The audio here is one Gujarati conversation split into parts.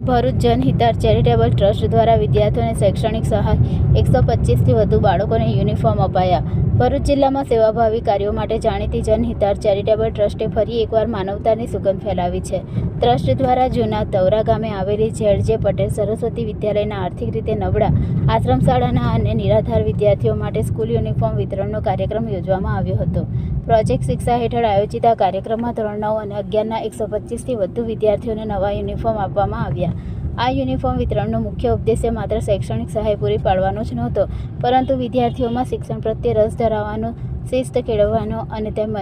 ભરૂચ જનહિતાર ચેરિટેબલ ટ્રસ્ટ દ્વારા વિદ્યાર્થીઓને શૈક્ષણિક સહાય, એકસો પચીસથી વધુ બાળકોને યુનિફોર્મ અપાયા. ભરૂચ જિલ્લામાં સેવાભાવી કાર્યો માટે જાણીતી જનહિતાર ચેરિટેબલ ટ્રસ્ટે ફરી એકવાર માનવતાની સુગંધ ફેલાવી છે. ટ્રસ્ટ દ્વારા જૂના તવરા ગામે આવેલી ઝેડ જે પટેલ સરસ્વતી વિદ્યાલયના આર્થિક રીતે નબળા આશ્રમ શાળાના અને નિરાધાર વિદ્યાર્થીઓ માટે સ્કૂલ યુનિફોર્મ વિતરણનો કાર્યક્રમ યોજવામાં આવ્યો હતો. પ્રોજેક્ટ શિક્ષા હેઠળ આયોજિત આ કાર્યક્રમમાં ધોરણ નવ અને અગિયારના એકસો પચીસથી વધુ વિદ્યાર્થીઓને નવા યુનિફોર્મ આપવામાં આવ્યા. આ યુનિફોર્મ વિતરણનો મુખ્ય ઉદ્દેશ્ય માત્ર શૈક્ષણિક સહાય પૂરી પાડવાનો જ નહોતો, પરંતુ વિદ્યાર્થીઓમાં શિક્ષણ પ્રત્યે રસ ધરાવવાનો શિસ્ત કેળવવાનો અને તેમજ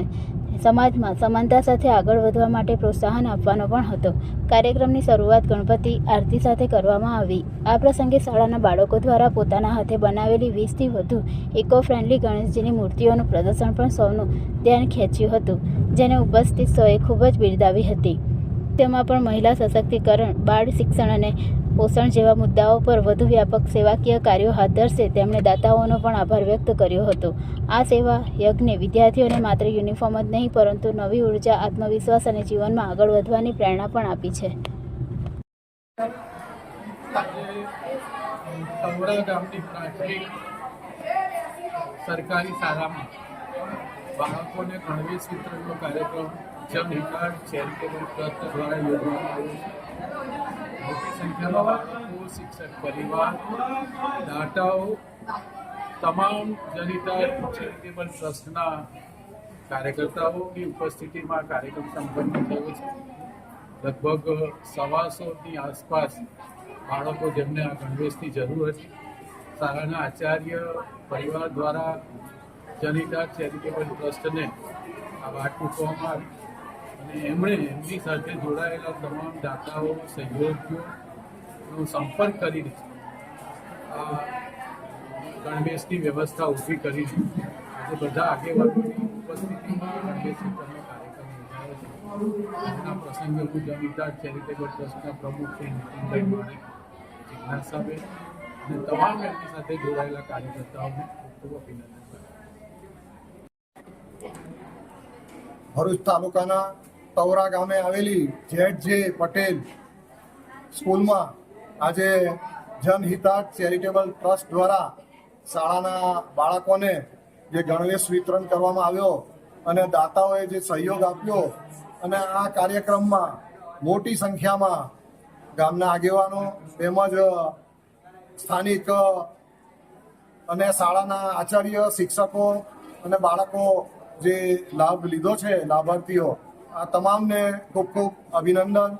સમાજમાં સમાનતા સાથે આગળ વધવા માટે પ્રોત્સાહન આપવાનો પણ હતો. કાર્યક્રમની શરૂઆત ગણપતિ આરતી સાથે કરવામાં આવી. આ પ્રસંગે શાળાના બાળકો દ્વારા પોતાના હાથે બનાવેલી વીસથી વધુ ઇકો ફ્રેન્ડલી ગણેશજીની મૂર્તિઓનું પ્રદર્શન પણ સૌનું ધ્યાન ખેંચ્યું હતું, જેને ઉપસ્થિત સૌએ ખૂબ જ બિરદાવી હતી. તેમાં પણ મહિલા સશક્તિકરણ, બાળ શિક્ષણ અને પોષણ જેવા મુદ્દાઓ પર વધુ વ્યાપક સેવાકીય કાર્યો હાથ ધરશે, તેમણે દાતાઓનો પણ આભાર વ્યક્ત કર્યો હતો. આ સેવા યજ્ઞે વિદ્યાર્થીઓને માત્ર યુનિફોર્મ જ નહીં, પરંતુ નવી ઊર્જા, આત્મવિશ્વાસ અને જીવનમાં આગળ વધવાની પ્રેરણા પણ આપી છે. સરકારી શાળામાં બાળકોને ગણવેશ વિતરણનો કાર્યક્રમ જન હિતાળ ચેરિટેબલ ટ્રસ્ટ દ્વારા યોજવામાં આવ્યો છે. સંખ્યામાં શિક્ષક પરિવાર, દાતાઓ, તમામ જનિતા ચેરિટેબલ ટ્રસ્ટના કાર્યકર્તાઓની ઉપસ્થિતિમાં કાર્યક્રમ સંપન્ન થયો છે. લગભગ સવાસોની આસપાસ બાળકો જેમને આ ગણવેશની જરૂર હતી. શાળાના આચાર્ય પરિવાર દ્વારા જનિતા ચેરિટેબલ ટ્રસ્ટને આ વાત મૂકવામાં આવી. અને એમણે એમની સાથે જોડાયેલા તમામ દાતાઓ સહયોગીઓનો સંપર્ક કરીને આ ગણવેશની વ્યવસ્થા ઊભી કરીને આજે બધા આગેવાનોની ઉપસ્થિતિમાં ગણવેશ વિતરણનો કાર્યક્રમ યોજાયો છે. આજના પ્રસંગે હું જનિતા ચેરિટેબલ ટ્રસ્ટના પ્રમુખ શ્રી નીતિનભાઈ માણેક, જિજ્ઞાસાબેન અને તમામ એમની સાથે જોડાયેલા કાર્યકર્તાઓને ખૂબ ખૂબ અભિનંદન ભરૂચ તાલુકાના તવરા ગામે આવેલી જેડ જે પટેલ સ્કૂલમાં આજે જનહિતાર્થ ચેરિટેબલ ટ્રસ્ટ દ્વારા શાળાના બાળકોને જે ગણવેશ વિતરણ કરવામાં આવ્યો અને દાતાઓએ જે સહયોગ આપ્યો અને આ કાર્યક્રમમાં મોટી સંખ્યામાં ગામના આગેવાનો તેમજ સ્થાનિક અને શાળાના આચાર્ય, શિક્ષકો અને બાળકો જે લાભ લીધો છે, લાભાર્થીઓ, આ તમામને ખૂબ ખૂબ અભિનંદન.